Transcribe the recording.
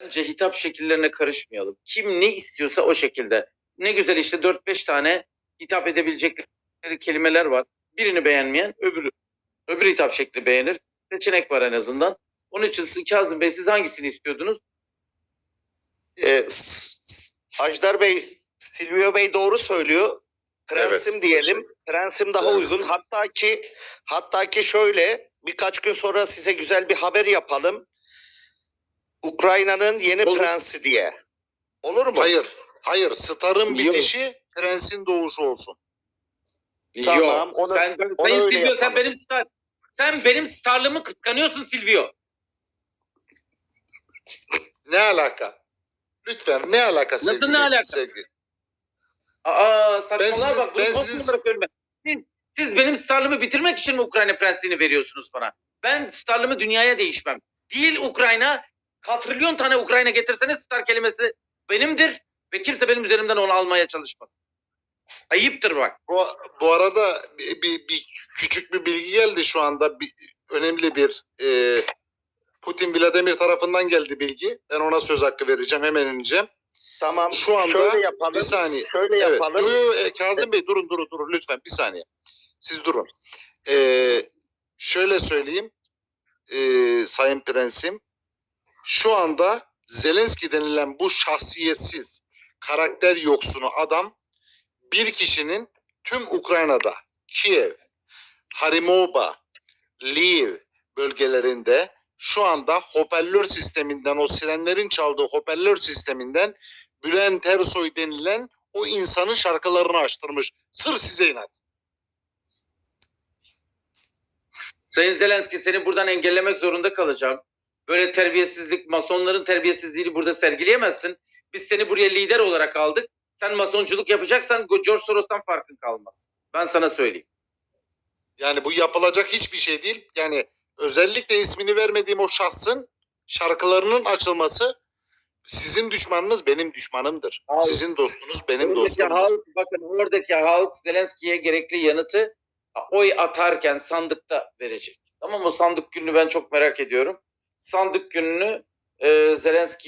bence hitap şekillerine karışmayalım. Kim ne istiyorsa o şekilde. Ne güzel işte 4-5 tane hitap edebilecekleri kelimeler var. Birini beğenmeyen öbürü öbür hitap şekli beğenir. Seçenek var en azından. Onun için siz- Kazım Bey siz hangisini istiyordunuz? Ee, Ajdar Bey, Silvio Bey doğru söylüyor. Prensim Evet. diyelim. Prensim daha Prensim. uygun. Hatta ki hatta ki şöyle birkaç gün sonra size güzel bir haber yapalım. Ukrayna'nın yeni Olur. prensi diye. Olur mu? Hayır. Hayır. Star'ın Yok. bitişi prensin doğuşu olsun. Tamam, Yok. onu- sen ben, onu Sayın Silvio sen yapalım. benim star sen benim starlığımı kıskanıyorsun Silvio. Ne alaka? Lütfen ne alaka Nasıl sevgili- ne alaka? sevgili? Aa Ben siz- bak. Bunu ben siz- olarak söyleme. Siz, siz benim starlığımı bitirmek için mi Ukrayna prensliğini veriyorsunuz bana? Ben starlığımı dünyaya değişmem. Değil Ukrayna. Katrilyon tane Ukrayna getirseniz star kelimesi benimdir ve kimse benim üzerimden onu almaya çalışmasın. Ayıptır bak. Bu, bu arada bir, bir, bir küçük bir bilgi geldi şu anda. Bir, önemli bir e, Putin Vladimir tarafından geldi bilgi. Ben ona söz hakkı vereceğim. Hemen ineceğim. Tamam. Şu anda şöyle yapalım. Bir saniye. Şöyle Evet. yapalım. Yo, yo, e, Kazım Bey durun durun durun lütfen bir saniye. Siz durun. Ee, şöyle söyleyeyim. Ee, Sayın Prensim. Şu anda Zelenski denilen bu şahsiyetsiz, karakter yoksunu adam bir kişinin tüm Ukrayna'da Kiev, Harimova, Lviv bölgelerinde şu anda hoparlör sisteminden o sirenlerin çaldığı hoparlör sisteminden Bülent Ersoy denilen o insanın şarkılarını açtırmış. Sır size inat. Sayın Zelenski seni buradan engellemek zorunda kalacağım. Böyle terbiyesizlik, masonların terbiyesizliğini burada sergileyemezsin. Biz seni buraya lider olarak aldık. Sen masonculuk yapacaksan George Soros'tan farkın kalmaz. Ben sana söyleyeyim. Yani bu yapılacak hiçbir şey değil. Yani özellikle ismini vermediğim o şahsın şarkılarının açılması sizin düşmanınız benim düşmanımdır. Al. Sizin dostunuz benim oradaki dostumdur. halk, bakın oradaki halk Zelenski'ye gerekli yanıtı oy atarken sandıkta verecek. Tamam mı? Sandık gününü ben çok merak ediyorum. Sandık gününü e, Zelenski